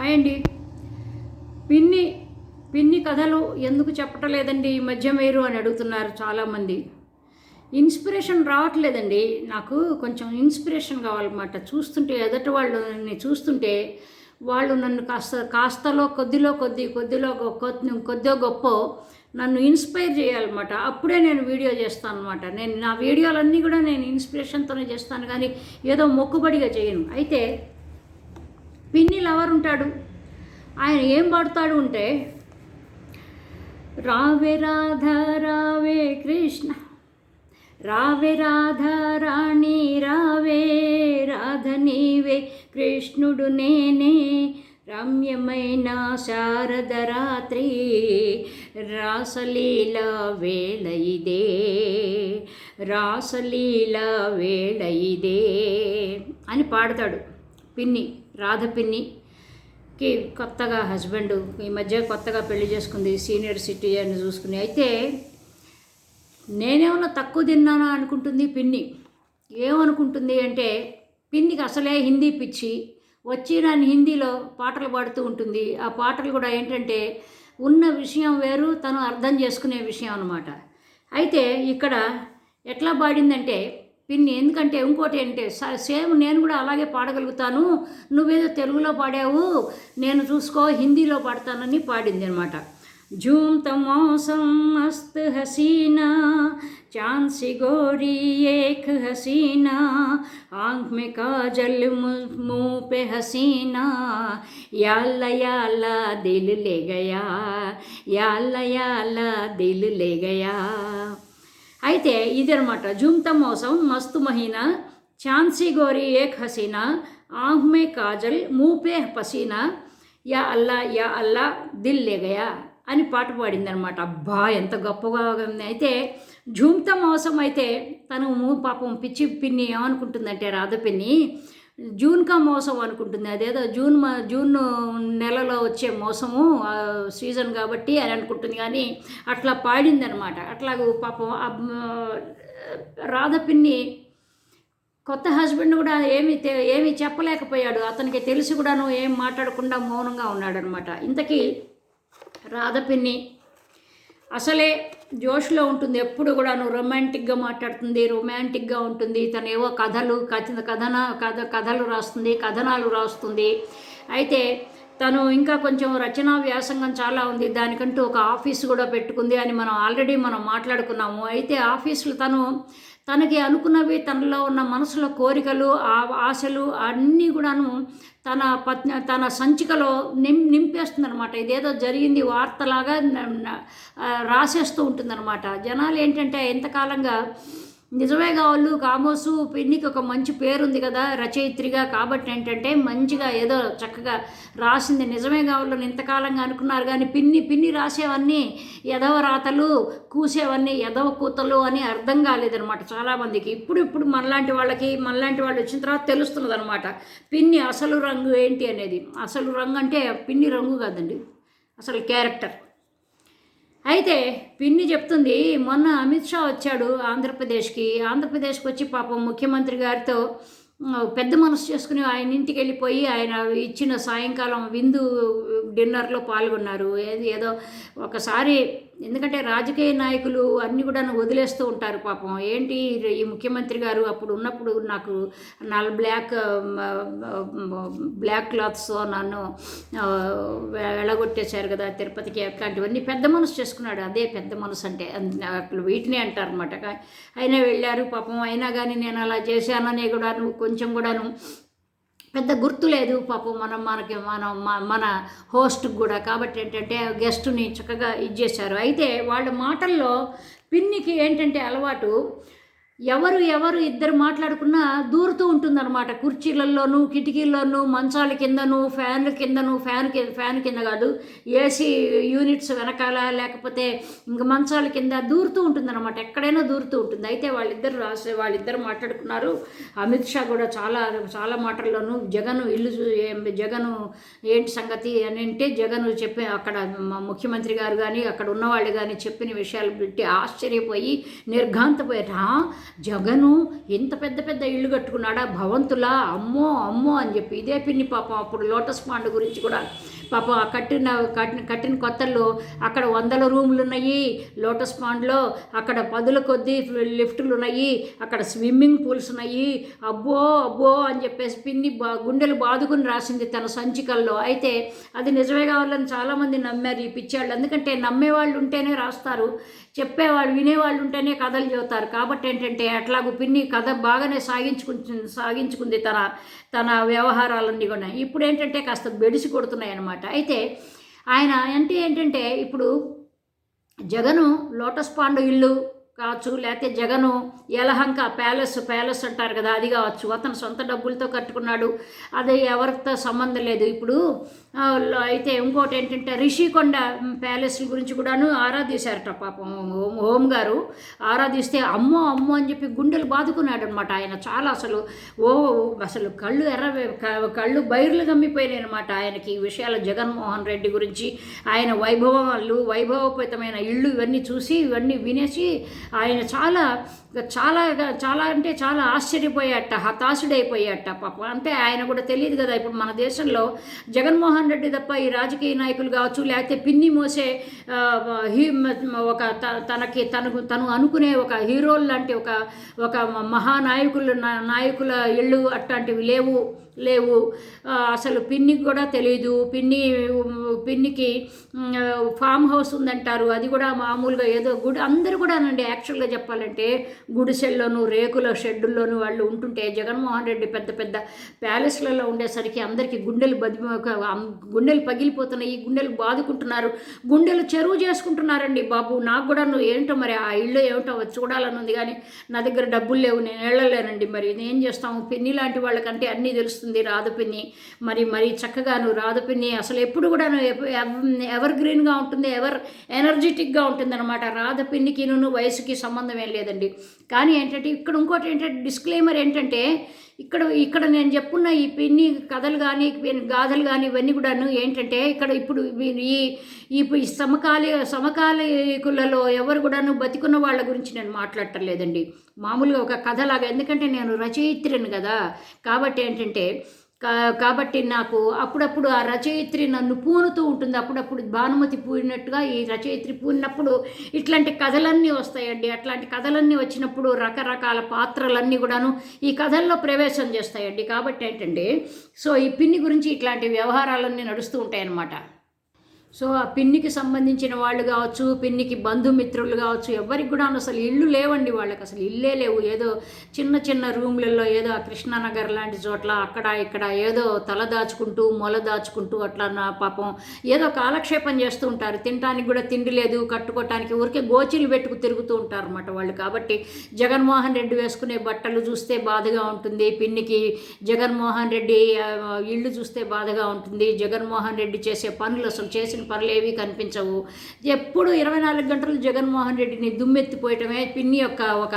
Hi అండి పిన్ని పిన్ని కథలు ఎందుకు చెప్పటం లేదండి ఈ మధ్య మీరు అని అడుగుతున్నారు చాలామంది. ఇన్స్పిరేషన్ రావట్లేదండి. నాకు కొంచెం ఇన్స్పిరేషన్ కావాలన్నమాట. చూస్తుంటే ఎదటి వాళ్ళని చూస్తుంటే వాళ్ళు నన్ను కాస్త కాస్తలో కొద్దిలో కొద్ది కొద్దిలో కొద్ది కొద్దిగా గొప్ప నన్ను ఇన్స్పైర్ చేయాలన్నమాట. అప్పుడే నేను వీడియో చేస్తాను అనమాట నేను నా వీడియోలన్నీ కూడా నేను ఇన్స్పిరేషన్తోనే చేస్తాను కానీ ఏదో మొక్కుబడిగా చేయను. అయితే పిన్ని లవర్ ఉంటాడు. ఆయన ఏం పాడుతాడు అంటే రావే రాధ రావే కృష్ణ రావే రాధ రాణి రావే రాధ నీవే కృష్ణుడు నేనే రమ్యమైన శారద రాత్రి రాసలీల వేళ ఇదే రాసలీల వేళ ఇదే అని పాడతాడు. పిన్ని రాధ పిన్నికి కొత్తగా హస్బెండ్ ఈ మధ్య కొత్తగా పెళ్ళి చేసుకుంది సీనియర్ సిటిజన్ చూసుకుని. అయితే నేనేమన్నా తక్కువ తిన్నానా అనుకుంటుంది పిన్ని? ఏమనుకుంటుంది అంటే పిన్నికి అసలే హిందీ పిచ్చి. వచ్చి నన్ను హిందీలో పాటలు పాడుతూ ఉంటుంది. ఆ పాటలు కూడా ఏంటంటే ఉన్న విషయం వేరు తను అర్థం చేసుకునే విషయం అనమాట అయితే ఇక్కడ ఎట్లా పాడిందంటే పిన్ని ఎందుకంటే ఇంకోటి ఏంటంటే స- సేమ్ నేను కూడా అలాగే పాడగలుగుతాను నువ్వేదో తెలుగులో పాడావు నేను చూసుకో హిందీలో పాడతానని పాడింది అనమాట झूम तो मौसम मस्त हसीना चांद सी गोरी एक हसीना आंख में काजल मु- मुंह पे हसीना या अल्लाह या अल्लाह दिल ले गया या अल्लाह या अल्लाह दिल ले गया అయితే ఇదనమాట. జుమ్త మోసం మస్తు మహీనా ఛాన్సీ గోరి ఏక్ హసీనా ఆహ్మే మే కాజల్ మూపే పసీనా యా అల్లా యా అల్లా దిల్ లే గయా అని పాట పాడిందనమాట. అబ్బా ఎంత గొప్పగా ఉంది. అయితే జూమ్త మోసం అయితే తను మూ- పాపం పిచ్చి పిన్ని ఏమనుకుంటుందంటే రాధ పిన్ని జూన్ కా మోసం అనుకుంటుంది. అదేదో జూన్ జూన్ నెలలో వచ్చే మోసము సీజన్ కాబట్టి అని అనుకుంటుంది. కానీ అట్లా పాడిందనమాట అట్లాగూ పాపం రాధపిన్ని రాధ పిన్ని కొత్త హస్బెండ్ కూడా ఏమి ఏమీ చెప్పలేకపోయాడు. అతనికి తెలిసి కూడాను ఏం మాట్లాడకుండా మౌనంగా ఉన్నాడనమాట ఇంతకీ రాధపిన్ని అసలే జోష్లో ఉంటుంది ఎప్పుడు కూడాను రొమాంటిక్గా మాట్లాడుతుంది రొమాంటిక్గా ఉంటుంది. తను ఏవో కథలు కథ కథన కథ కథలు రాస్తుంది కథనాలు రాస్తుంది. అయితే తను ఇంకా కొంచెం రచనా వ్యాసంగం చాలా ఉంది. దానికంటూ ఒక ఆఫీస్ కూడా పెట్టుకుంది అని మనం ఆల్రెడీ మనం మాట్లాడుకున్నాము. అయితే ఆఫీసులు తను తనకి అనుకున్నవి తనలో ఉన్న మనసులో కోరికలు ఆ ఆశలు అన్నీ కూడాను తన పత్ని తన సంచికలో నిం నింపేస్తుందనమాట ఇదేదో జరిగింది వార్తలాగా రాసేస్తూ ఉంటుందన్నమాట. జనాలు ఏంటంటే ఎంతకాలంగా నిజమే కావాలి కామోసు పిన్నికి ఒక మంచి పేరుంది కదా రచయిత్రిగా. కాబట్టి ఏంటంటే మంచిగా ఏదో చక్కగా రాసింది. నిజమే కావాలని ఇంతకాలంగా అనుకున్నారు కానీ పిన్ని పిన్ని రాసేవన్నీ ఎదవ రాతలు కూసేవన్నీ ఎదవ కూతలు అని అర్థం కాలేదనమాట చాలామందికి. ఇప్పుడు ఇప్పుడు మనలాంటి వాళ్ళకి మనలాంటి వాళ్ళు వచ్చిన తర్వాత తెలుస్తున్నది అనమాట పిన్ని అసలు రంగు ఏంటి అనేది. అసలు రంగు అంటే పిన్ని రంగు కాదండి. అసలు క్యారెక్టర్. అయితే పిన్ని చెప్తుంది మొన్న అమిత్ షా వచ్చాడు ఆంధ్రప్రదేశ్కి. ఆంధ్రప్రదేశ్కి వచ్చి పాపం ముఖ్యమంత్రి గారితో పెద్ద మనసు చేసుకుని ఆయన ఇంటికి వెళ్ళిపోయి ఆయన ఇచ్చిన సాయంకాలం విందు డిన్నర్లో పాల్గొన్నారు. ఏది ఏదో ఒకసారి ఎందుకంటే రాజకీయ నాయకులు అన్నీ కూడా వదిలేస్తూ ఉంటారు పాపం. ఏంటి ఈ ముఖ్యమంత్రి గారు అప్పుడు ఉన్నప్పుడు నాకు నల్ బ్లాక్ బ్లాక్ క్లాత్స్ నన్ను వెళ్ళగొట్టేశారు కదా తిరుపతికి అట్లాంటివన్నీ పెద్ద మనసు చేసుకున్నాడు. అదే పెద్ద మనసు అంటే అన్- అట్లా వీటిని అంటారు అనమాట అయినా వెళ్ళారు పాపం. అయినా కానీ నేను అలా చేశాననే కూడాను కొంచెం కూడాను పెద్ద గుర్తు లేదు పాపం మనం మనకి మనం మన హోస్ట్ కూడా. కాబట్టి ఏంటంటే గెస్ట్ని చక్కగా ఇచ్చేశారు అయితే వాళ్ళ మాటల్లో పిన్నికి ఏంటంటే అలవాటు ఎవరు ఎవరు ఇద్దరు మాట్లాడుకున్నా దూరుతూ ఉంటుందన్నమాట. కుర్చీలలోనూ కిటికీల్లోనూ మంచాల కిందను ఫ్యాన్ల కిందను ఫ్యాన్ కింద ఫ్యాన్ కింద కాదు ఏసీ యూనిట్స్ వెనకాల లేకపోతే ఇంక మంచాల కింద దూరుతూ ఉంటుందన్నమాట. ఎక్కడైనా దూరుతూ ఉంటుంది. అయితే వాళ్ళిద్దరు రాసే వాళ్ళిద్దరు మాట్లాడుకున్నారు. అమిత్ షా కూడా చాలా చాలా మాటల్లోనూ జగన్ ఇల్లు జగను జగన్ ఏంటి సంగతి అని అంటే జగన్ చెప్పి అక్కడ ముఖ్యమంత్రి గారు కానీ అక్కడ ఉన్నవాళ్ళు కానీ చెప్పిన విషయాలు పెట్టి ఆశ్చర్యపోయి నిర్ఘాంతపోయారు. జగను ఇంత పెద్ద పెద్ద ఇల్లు కట్టుకున్నాడా? భవంతులా? అమ్మో అమ్మో అని చెప్పి ఇదే పిన్ని పాపం అప్పుడు లోటస్ పాండ్ గురించి కూడా పాపం ఆ కట్టిన కట్టిన కట్టిన కొత్తల్లో అక్కడ వందల రూములు ఉన్నాయి లోటస్ పాండ్లో అక్కడ పదుల కొద్దీ లిఫ్టులు ఉన్నాయి అక్కడ స్విమ్మింగ్ పూల్స్ ఉన్నాయి అబ్బో అబ్బో అని చెప్పేసి పిన్ని బా గుండెలు బాదుకుని రాసింది తన సంచికల్లో. అయితే అది నిజమే కావాలని చాలామంది నమ్మారు ఈ పిచ్చాళ్ళు. ఎందుకంటే నమ్మేవాళ్ళు ఉంటేనే రాస్తారు. చెప్పేవాళ్ళు వినేవాళ్ళు ఉంటేనే కథలు చెబుతారు. కాబట్టి ఏంటంటే అట్లాగూ పిన్ని కథ బాగానే సాగించుకుంటుంది సాగించుకుంది తన తన వ్యవహారాలన్నీ కూడా. ఇప్పుడు ఏంటంటే కాస్త బెడిసి కొడుతున్నాయి అన్నమాట అయితే ఆయన అంటే ఏంటంటే ఇప్పుడు జగను లోటస్ పాండు ఇల్లు కావచ్చు లేకపోతే జగను యలహంక ప్యాలెస్ ప్యాలెస్ అంటారు కదా అది కావచ్చు. అతను సొంత డబ్బులతో కట్టుకున్నాడు. అది ఎవరితో సంబంధం లేదు. ఇప్పుడు అయితే ఇంకోటి ఏంటంటే రిషికొండ ప్యాలెస్ గురించి కూడాను ఆరాధించారట పాపం హోమ్ హోమ్ గారు ఆరాధిస్తే అమ్మో అమ్మో అని చెప్పి గుండెలు బాదుకున్నాడు అనమాట ఆయన. చాలా అసలు ఓ అసలు కళ్ళు ఎర్ర క- కళ్ళు బైర్లు గమ్మిపోయినాయి అనమాట ఆయనకి ఈ విషయాలు. జగన్మోహన్ రెడ్డి గురించి ఆయన వైభవాలు వైభవోపేతమైన ఇళ్ళు ఇవన్నీ చూసి ఇవన్నీ వినేసి ఆయన చాలా చాలా చాలా అంటే చాలా ఆశ్చర్యపోయాట హతాశుడైపోయాట పాపం. అంటే ఆయన కూడా తెలియదు కదా ఇప్పుడు మన దేశంలో జగన్మోహన్ రెడ్డి తప్ప ఈ రాజకీయ నాయకులు కావచ్చు లేకపోతే పిన్ని మోసే హీ ఒక తనకి తనకు తను అనుకునే ఒక హీరోలు లాంటి ఒక ఒక మహానాయకులు నాయకుల ఇళ్ళు అట్లాంటివి లేవు లేవు. అసలు పిన్నికి కూడా తెలియదు పిన్ని పిన్నికి ఫామ్ హౌస్ ఉందంటారు. అది కూడా మామూలుగా ఏదో గుడి అందరూ కూడానండి యాక్చువల్గా చెప్పాలంటే గుడిసెల్లోనూ రేకుల షెడ్డుల్లోనూ వాళ్ళు ఉంటుంటే జగన్మోహన్ రెడ్డి పెద్ద పెద్ద ప్యాలెస్లలో ఉండేసరికి అందరికీ గుండెలు బది గుండెలు పగిలిపోతున్నాయి గుండెలు బాదుకుంటున్నారు గుండెలు చెరువు చేసుకుంటున్నారండి బాబు. నాకు కూడా నువ్వు ఏంటో మరి ఆ ఇల్లు ఏమిటో చూడాలని ఉంది కానీ నా దగ్గర డబ్బులు లేవు నేను వెళ్ళలేనండి మరి. ఏం చేస్తాము? పిన్ని లాంటి వాళ్ళకంటే అన్నీ తెలుస్తుంది రాధ పిన్ని. మరి మరి చక్కగా నువ్వు రాధ పిన్ని. అసలు ఎప్పుడు కూడా నువ్వు ఎవర్ గ్రీన్గా ఉంటుంది ఎవర్ ఎనర్జెటిక్గా ఉంటుంది అనమాట రాధ పిన్నికి నువ్వు వయసుకి సంబంధం ఏం లేదండి. కానీ ఏంటంటే ఇక్కడ ఇంకోటి ఏంటంటే డిస్క్లైమర్ ఏంటంటే ఇక్కడ ఇక్కడ నేను చెప్పున్న ఈ పిన్ని కథలు కానీ గాథలు కానీ ఇవన్నీ కూడాను ఏంటంటే ఇక్కడ ఇప్పుడు ఈ- ఈ ఈ సమకాలి సమకాలీకులలో ఎవరు కూడాను బతికున్న వాళ్ళ గురించి నేను మాట్లాడటం లేదండి మామూలుగా ఒక కథలాగా ఎందుకంటే నేను రచయిత్రిని కదా. కాబట్టి ఏంటంటే కాబట్టి నాకు అప్పుడప్పుడు ఆ రచయిత్రి నన్ను పూనుతూ ఉంటుంది. అప్పుడప్పుడు భానుమతి పూనినట్టుగా ఈ రచయిత్రి పూనినప్పుడు ఇట్లాంటి కథలన్నీ వస్తాయండి. అట్లాంటి కథలన్నీ వచ్చినప్పుడు రకరకాల పాత్రలన్నీ కూడాను ఈ కథల్లో ప్రవేశం చేస్తాయండి. కాబట్టి ఏంటంటే సో ఈ పిన్ని గురించి ఇట్లాంటి వ్యవహారాలన్నీ నడుస్తూ ఉంటాయన్నమాట. సో ఆ పిన్నికి సంబంధించిన వాళ్ళు కావచ్చు పిన్నికి బంధుమిత్రులు కావచ్చు ఎవరికి కూడా అసలు ఇల్లు లేవండి వాళ్ళకి. అసలు ఇల్లే లేవు. ఏదో చిన్న చిన్న రూమ్లలో ఏదో ఆ కృష్ణానగర్ లాంటి చోట్ల అక్కడ ఇక్కడ ఏదో తల దాచుకుంటూ మొల దాచుకుంటూ అట్లా నా పాపం ఏదో కాలక్షేపం చేస్తూ ఉంటారు. తినడానికి కూడా తిండి లేదు కట్టుకోవటానికి ఊరికే గోచీలు పెట్టుకు తిరుగుతూ ఉంటారు అన్నమాట వాళ్ళు. కాబట్టి జగన్మోహన్ రెడ్డి వేసుకునే బట్టలు చూస్తే బాధగా ఉంటుంది. పిన్నికి జగన్మోహన్ రెడ్డి ఇల్లు చూస్తే బాధగా ఉంటుంది. జగన్మోహన్ రెడ్డి చేసే పనులు అసలు చేసిన పనులు ఏవి కనిపించవు. ఎప్పుడు ఇరవై నాలుగు గంటలు జగన్మోహన్ రెడ్డిని దుమ్మెత్తిపోయటమే పిన్ని యొక్క ఒక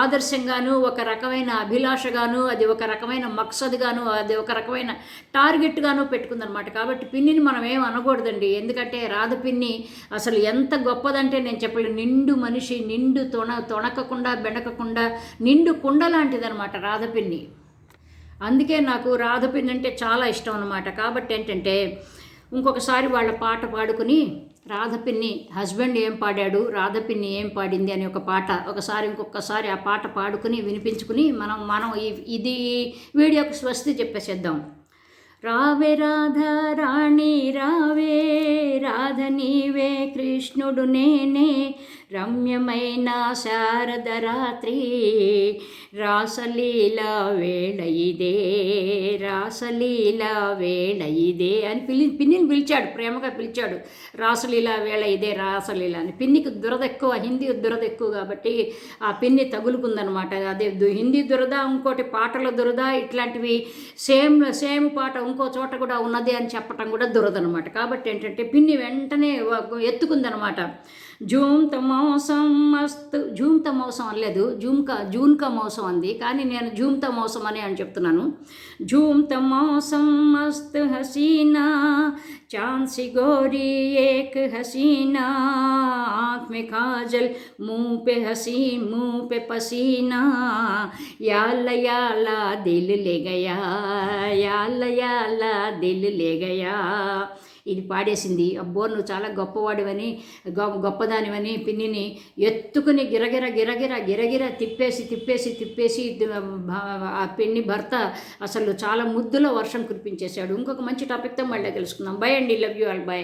ఆదర్శంగాను ఒక రకమైన అభిలాషగాను అది ఒక రకమైన మక్సద్గాను అది ఒక రకమైన టార్గెట్గాను పెట్టుకుందనమాట కాబట్టి పిన్నిని మనం ఏం అనకూడదండి. ఎందుకంటే రాధ పిన్ని అసలు ఎంత గొప్పదంటే నేను చెప్పలేను నిండు మనిషి నిండు తొణ తొణకకుండా బెండకకుండా నిండు కుండ లాంటిదనమాట రాధ పిన్ని. అందుకే నాకు రాధపిన్ అంటే చాలా ఇష్టం అనమాట కాబట్టి ఏంటంటే ఇంకొకసారి వాళ్ళ పాట పాడుకుని రాధపిన్ని హస్బెండ్ ఏం పాడాడు? రాధపిన్ని ఏం పాడింది? అనే ఒక పాట ఒకసారి ఇంకొకసారి ఆ పాట పాడుకుని వినిపించుకుని మనం మనం ఇది వీడియోకి స్వస్తి చెప్పేసేద్దాం. రావే రాధ రాణి రావే రాధ నీవే కృష్ణుడు నేనే రమ్యమైన శారద రాత్రి రాసలీల వేళ ఇదే రాసలీల వేళ ఇదే అని పిల్లి పిన్నిని పిలిచాడు ప్రేమగా పిలిచాడు. రాసలీల వేళ ఇదే రాసలీల అని. పిన్నికి దురద ఎక్కువ హిందీ దురద ఎక్కువ కాబట్టి ఆ పిన్ని తగులుకుందనమాట. అదే దు- హిందీ దురద ఇంకోటి పాటల దురద ఇట్లాంటివి సేమ్ సేమ్ పాట ఇంకో చోట కూడా ఉన్నది అని చెప్పటం కూడా దురదనమాట. కాబట్టి ఏంటంటే పిన్ని వెంటనే ఎత్తుకుందనమాట. జూమ్ త మోసం మస్తు జూమ్ త మోసం అనలేదు జూమ్ కా జూన్ కా మోసం అంది కానీ నేను జూమ్ త మోసం అని అని చెప్తున్నాను జూమ్ త మోసం మస్త్ హసీనా चांद सी गोरी एक हसीना आँख में काजल मुंह पे हसी मुंह पे पसीना याल याला दिल ले गया याल याला दिल ले गया ఇది పాడేసింది. అబ్బో నువ్వు చాలా గొప్పవాడివని గొప్పదానివని పిన్నిని ఎత్తుకుని గిరగిర గిరగిర గిరగిర తిప్పేసి తిప్పేసి తిప్పేసి ఆ పిన్ని భర్త అసలు చాలా ముద్దులో వర్షం కురిపించేశాడు. ఇంకొక మంచి టాపిక్తో మళ్ళీ కలుసుకుందాం. బై అండి. Love you all by